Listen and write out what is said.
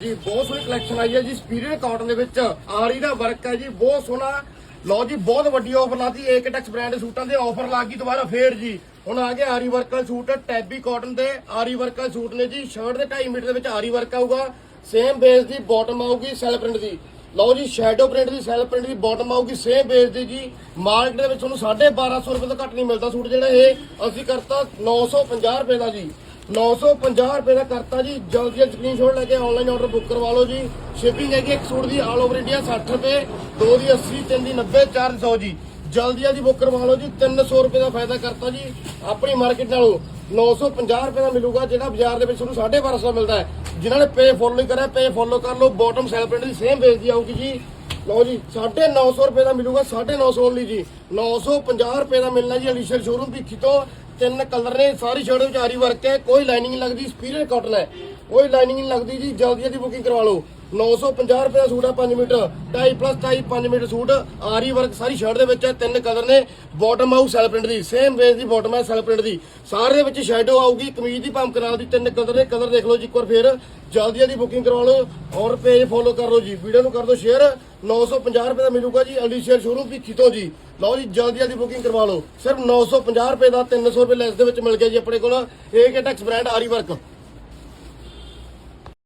ਜੀ, ਬਹੁਤ ਸੋਹਣੀ ਕਲੈਕਸ਼ਨ ਆਈ ਹੈ ਜੀ ਸਪੀਰੀਅਰ ਕਾਟਨ ਦੇ ਵਿੱਚ ਆਰੀ ਦਾ ਵਰਕ ਹੈ ਜੀ, ਬਹੁਤ ਸੋਹਣਾ। ਲਓ ਜੀ, ਬਹੁਤ ਵੱਡੀ ਆਫਰ ਲਾਤੀ ਏਕਟੈਕਸ ਬ੍ਰਾਂਡ ਸੂਟਾਂ ਦੇ ਆਫਰ ਲੱਗ ਗਈ ਦੁਬਾਰਾ ਫੇਰ ਜੀ। ਹੁਣ ਆ ਗਿਆ ਆਰੀ ਵਰਕ ਵਾਲੇ ਸੂਟ ਟੈਬੀ ਕਾਟਨ ਦੇ ਆਰੀ ਵਰਕ ਵਾਲੇ ਸੂਟ ਨੇ ਜੀ ਸ਼ਰਟ ਦੇ 2.5 ਮੀਟਰ ਦੇ ਵਿੱਚ ਆਰੀ ਵਰਕ ਆਊਗਾ। ਸੇਮ ਬੇਸ ਦੀ ਬਾਟਮ ਆਊਗੀ ਸੈਲ ਪ੍ਰਿੰਟ ਦੀ। ਲਓ ਜੀ ਸ਼ੈਡੋ ਪ੍ਰਿੰਟ ਦੀ ਸੈਲ ਪ੍ਰਿੰਟ ਦੀ ਬਾਟਮ ਆਊਗੀ ਸੇਮ ਬੇਸ ਦੀ ਜੀ। ਮਾਰਕੀਟ ਦੇ ਵਿੱਚ ਤੁਹਾਨੂੰ 1250 ਰੁਪਏ ਤੋਂ ਘੱਟ ਨਹੀਂ ਮਿਲਦਾ ਸੂਟ ਜਿਹੜਾ ਇਹ, ਅਸੀਂ ਕਰਤਾ 950 ਰੁਪਏ ਦਾ ਜੀ। 950 ਰੁਪਏ ਦਾ ਕਰਤਾ ਜੀ। ਜਲਦੀ ਜਲਦੀ ਸਕਰੀਨਸ਼ਾਟ ਲੈ ਕੇ ਆਨਲਾਈਨ ਆਰਡਰ ਬੁੱਕ ਕਰਵਾ ਲਓ ਜੀ। ਸ਼ਿਪਿੰਗ ਹੈਗੀ ਇੱਕ ਸੂਟ ਦੀ ਆਲ ਓਵਰ ਇੰਡੀਆ 60 ਰੁਪਏ, ਦੋ ਦੀ 80 ਤਿੰਨ ਦੀ 90 ਚਾਰ ਦੀ 100 ਜੀ। ਜਲਦੀ ਜਲਦੀ ਬੁੱਕ ਕਰਵਾ ਲਓ ਜੀ। 300 ਰੁਪਏ ਦਾ ਫਾਇਦਾ ਕਰਤਾ ਜੀ। ਆਪਣੀ ਮਾਰਕੀਟ ਨਾਲੋਂ 950 ਰੁਪਏ ਦਾ ਮਿਲੂਗਾ, ਜਿਹੜਾ ਬਾਜ਼ਾਰ ਦੇ ਵਿੱਚ ਤੁਹਾਨੂੰ 1250 ਮਿਲਦਾ ਹੈ। ਜਿਨ੍ਹਾਂ ਨੇ ਪੇ ਫੋਲੋ ਨਹੀਂ ਕਰਿਆ ਪੇ ਫੋਲੋ ਕਰ ਲਓ। ਬਾਟਮ ਸੈਲ ਪ੍ਰਿੰਟ ਦੀ ਸੇਮ ਬੇਸ ਦੀ ਆਊਗੀ ਜੀ। ਲਓ ਜੀ 950 ਰੁਪਏ ਦਾ ਮਿਲੂਗਾ 950 ਲਈ ਜੀ। 950 ਰੁਪਏ ਦਾ ਮਿਲਣਾ ਜੀ ਅਲੀਸ਼ਰ ਸ਼ੋਰੂਮ ਭਿੱਖੀ ਤੋਂ। ਤਿੰਨ ਕਲਰ ਨੇ, ਸਾਰੀ ਸ਼ਰਟ ਵਿੱਚ ਆਰੀ ਵਰਕ ਹੈ, ਕੋਈ ਲਾਈਨਿੰਗ ਨਹੀਂ ਲੱਗਦੀ ਸਪੀਰੀਅਰ ਕਾਟਨ ਹੈ। ਕੋਈ ਲਾਈਨਿੰਗ ਨਹੀਂ ਲੱਗਦੀ ਜੀ ਜਲਦੀ ਜਲਦੀ ਬੁਕਿੰਗ ਕਰਵਾ ਲਓ। 950 ਰੁਪਏ ਦਾ ਸੂਟ ਹੈ 5 metre. 2.5 plus 2.5 5 metre suit. Aari work ਸਾਰੀ ਸ਼ਰਟ ਦੇ ਵਿੱਚ ਹੈ ਤਿੰਨ ਕਲਰ ਨੇ। ਬਾਟਮ ਆਊ ਸੈਲ ਪ੍ਰਿੰਟ ਦੀ। ਸੇਮ ਬੇਸ ਦੀ ਬਾਟਮ ਹੈ ਸੈਲ ਪ੍ਰਿੰਟ ਦੀ। ਸਾਰੇ ਦੇ ਵਿੱਚ ਸ਼ੈਡੋ ਆਊਗੀ, ਕਮੀਜ਼ ਦੀ ਪੰਪ ਨਾਲ ਦੀ, ਤਿੰਨ ਕਲਰ ਨੇ। ਕਲਰ ਦੇਖ ਲਓ ਜੀ ਇੱਕ ਵਾਰ ਫੇਰ। ਜਲਦੀ ਜਲਦੀ ਬੁਕਿੰਗ ਕਰਵਾ ਲਓ। ਔਰ ਪੇਜ ਫੋਲੋ ਕਰ ਲਓ ਜੀ। ਵੀਡੀਓ ਨੂੰ ਕਰ ਦਿਓ ਸ਼ੇਅਰ 950 ਰੁਪਏ ਦਾ ਮਿਲੂਗਾ ਜੀ ਅਲੀ ਸ਼ੇਅਰ ਸ਼ੋਰੂਮ ਵੀ ਖਿਤੋ ਜੀ। ਲਓ ਜੀ, ਜਲਦੀ ਜਲਦੀ ਬੁਕਿੰਗ ਕਰਵਾ ਲਓ। ਸਿਰਫ 950 ਰੁਪਏ ਦਾ 300 ਰੁਪਏ ਲੈਸ ਦੇ ਵਿੱਚ ਮਿਲ ਗਿਆ ਜੀ ਆਪਣੇ ਕੋਲ। ਏਕ ਟੈਕਸ ਬ੍ਰਾਂਡ ਆਰੀ ਵਰਕ